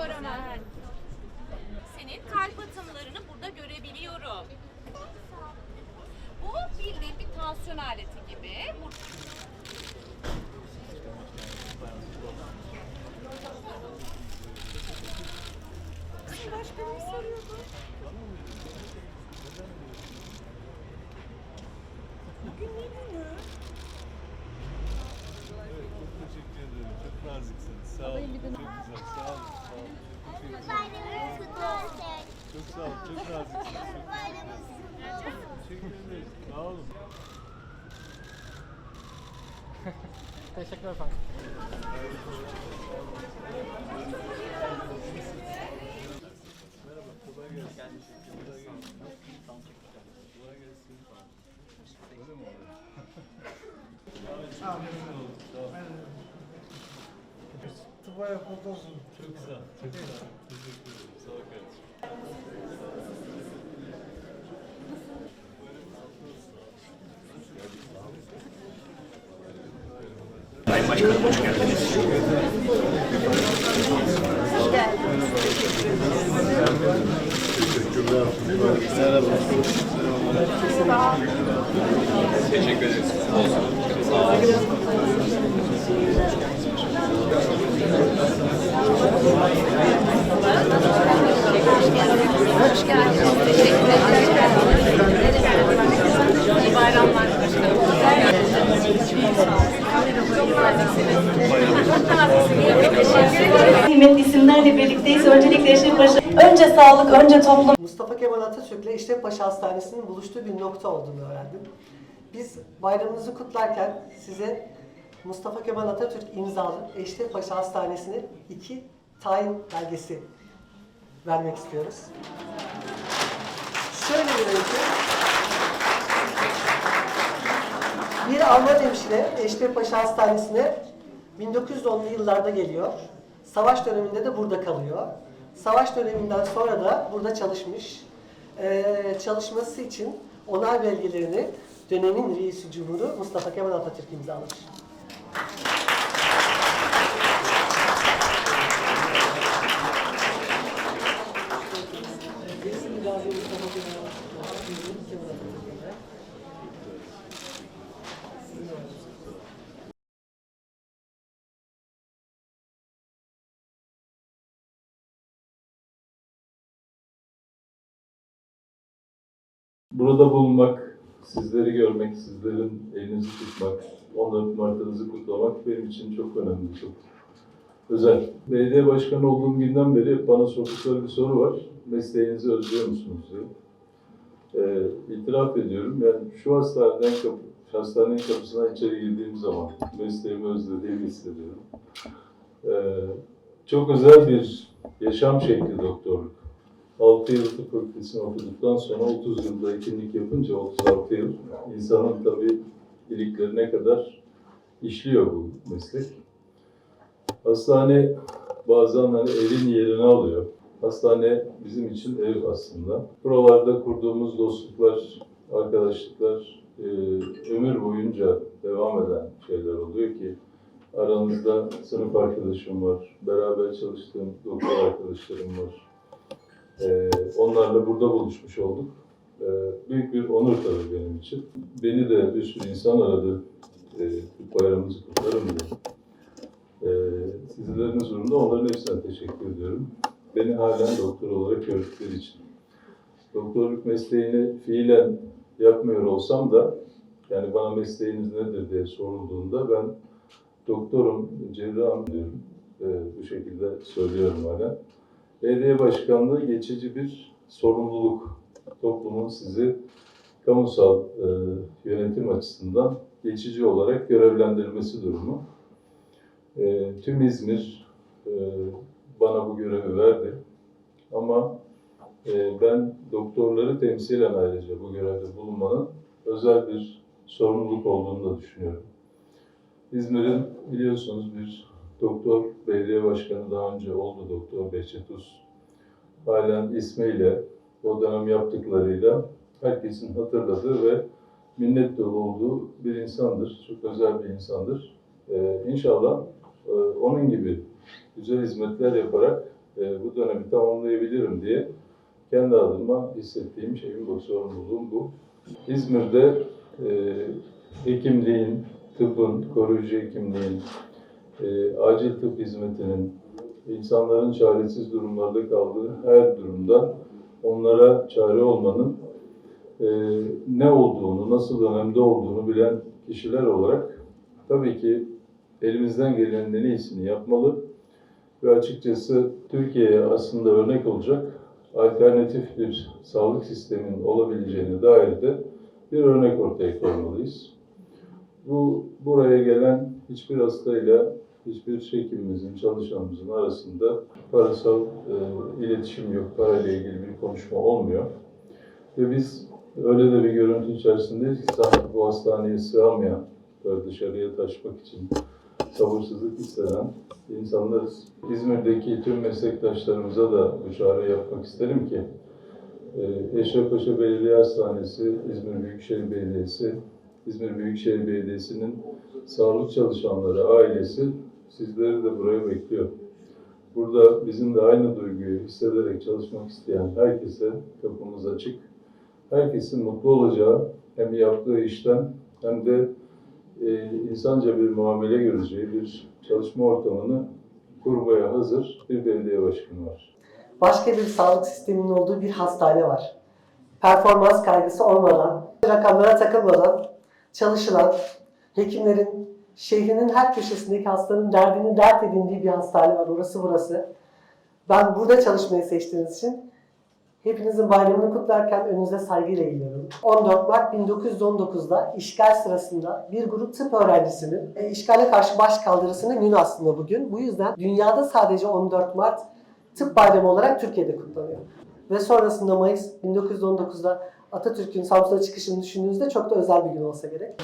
Yorama. Sağ olun. Çok naziksiniz. Teşekkür ederiz. Sağ olun. Teşekkürler efendim. Merhaba. Kolay gelsin. Kolay gelsin. Kolay gelsin. Öyle mi oluyor? Sağ olun. Sağ olun. Tıbba yapıldı olsun. Çok sağ ol. Çok sağ ol. Teşekkür ederim. Sağ ol kardeşim. Hoş Kıymetli isimlerle birlikteyiz. Öncelikle Eşref. Önce sağlık, önce toplum. Mustafa Kemal Atatürk'le İşrefpaşa Hastanesi'nin buluştuğu bir nokta olduğunu öğrendim. Biz bayramınızı kutlarken size Mustafa Kemal Atatürk imzalı İşrefpaşa Hastanesi'ne iki tayin belgesi vermek istiyoruz. Şöyle bir öykü. Bir Alman hemşire Eşrefpaşa Hastanesi'ne 1910'lu yıllarda geliyor. Savaş döneminde de burada kalıyor. Savaş döneminden sonra da burada çalışmış. Ee, çalışması için onay belgelerini dönemin reisi cumhuru Mustafa Kemal Atatürk imzalamış. Burada bulunmak, sizleri görmek, sizlerin elinizi tutmak, 14 Mart'ınızı kutlamak benim için çok önemli, çok özel. Belediye başkanı olduğum günden beri bana sordukları bir soru var. Mesleğinizi özlüyor musunuz diye. Ee, itiraf ediyorum. Yani şu hastaneden kapı, hastanenin kapısından içeri girdiğim zaman mesleğimi özlediğimi hissediyorum. Ee, çok özel bir yaşam şekli doktorluk. 6 yıl tıp fakültesini okuduktan sonra 30 yılda hekimlik yapınca 36 yıl insanın tabii iliklerine kadar işliyor bu meslek. Hastane bazen hani evin yerini alıyor. Hastane bizim için ev aslında. Buralarda kurduğumuz dostluklar, arkadaşlıklar e, ömür boyunca devam eden şeyler oluyor ki aranızda sınıf arkadaşım var, beraber çalıştığım doktor arkadaşlarım var. Onlarla burada buluşmuş olduk. Ee, büyük bir onur tabii benim için. Beni de bir sürü insan aradı. Ee, bayramımızı kutlarım diye. Ee, sizlerin huzurunda onların hepsine teşekkür ediyorum. Beni halen doktor olarak gördükleri için. Doktorluk mesleğini fiilen yapmıyor olsam da yani bana mesleğiniz nedir diye sorulduğunda ben doktorum, cerrahım diyorum. Ee, bu şekilde söylüyorum hala. Belediye başkanlığı geçici bir sorumluluk. Toplumun sizi kamusal e, yönetim açısından geçici olarak görevlendirmesi durumu. E, tüm İzmir e, bana bu görevi verdi. Ama e, ben doktorları temsilen ayrıca bu görevde bulunmanın özel bir sorumluluk olduğunu da düşünüyorum. İzmir'in biliyorsunuz bir doktor belediye başkanı daha önce oldu doktor Behçet Uz. Halen ismiyle, o dönem yaptıklarıyla herkesin hatırladığı ve minnet dolu olduğu bir insandır. Çok özel bir insandır. Ee, inşallah e, onun gibi güzel hizmetler yaparak e, bu dönemi tamamlayabilirim diye kendi adıma hissettiğim şeyin bu, sorumluluğum bu. İzmir'de e, hekimliğin, tıbbın, koruyucu hekimliğin, e, acil tıp hizmetinin, insanların çaresiz durumlarda kaldığı her durumda onlara çare olmanın e, ne olduğunu, nasıl önemli olduğunu bilen kişiler olarak tabii ki elimizden gelenin en iyisini yapmalı ve açıkçası Türkiye'ye aslında örnek olacak alternatif bir sağlık sisteminin olabileceğine dair de bir örnek ortaya koymalıyız. Bu buraya gelen hiçbir hastayla hiçbir hekimimizin, çalışanımızın arasında parasal e, iletişim yok, parayla ilgili bir konuşma olmuyor. Ve biz öyle de bir görüntü içerisindeyiz ki sanki bu hastaneye sığamayan, böyle dışarıya taşmak için sabırsızlık hisseden insanlarız. İzmir'deki tüm meslektaşlarımıza da bu çağrı yapmak isterim ki e, Eşrefpaşa Belediye Hastanesi, İzmir Büyükşehir Belediyesi, İzmir Büyükşehir Belediyesi'nin sağlık çalışanları, ailesi sizleri de buraya bekliyor. Burada bizim de aynı duyguyu hissederek çalışmak isteyen herkese kapımız açık. Herkesin mutlu olacağı hem yaptığı işten hem de e, insanca bir muamele göreceği bir çalışma ortamını kurmaya hazır bir belediye başkanı var. Başka bir sağlık sisteminin olduğu bir hastane var. Performans kaygısı olmadan, rakamlara takılmadan çalışılan, hekimlerin şehrinin her köşesindeki hastanın derdini dert edindiği bir hastane var. Orası burası. Ben burada çalışmayı seçtiğiniz için hepinizin bayramını kutlarken önünüze saygıyla eğiliyorum. 14 Mart 1919'da işgal sırasında bir grup tıp öğrencisinin e, işgale karşı baş kaldırısının günü aslında bugün. Bu yüzden dünyada sadece 14 Mart tıp bayramı olarak Türkiye'de kutlanıyor. Ve sonrasında Mayıs 1919'da Atatürk'ün Samsun'a çıkışını düşündüğünüzde çok da özel bir gün olsa gerek.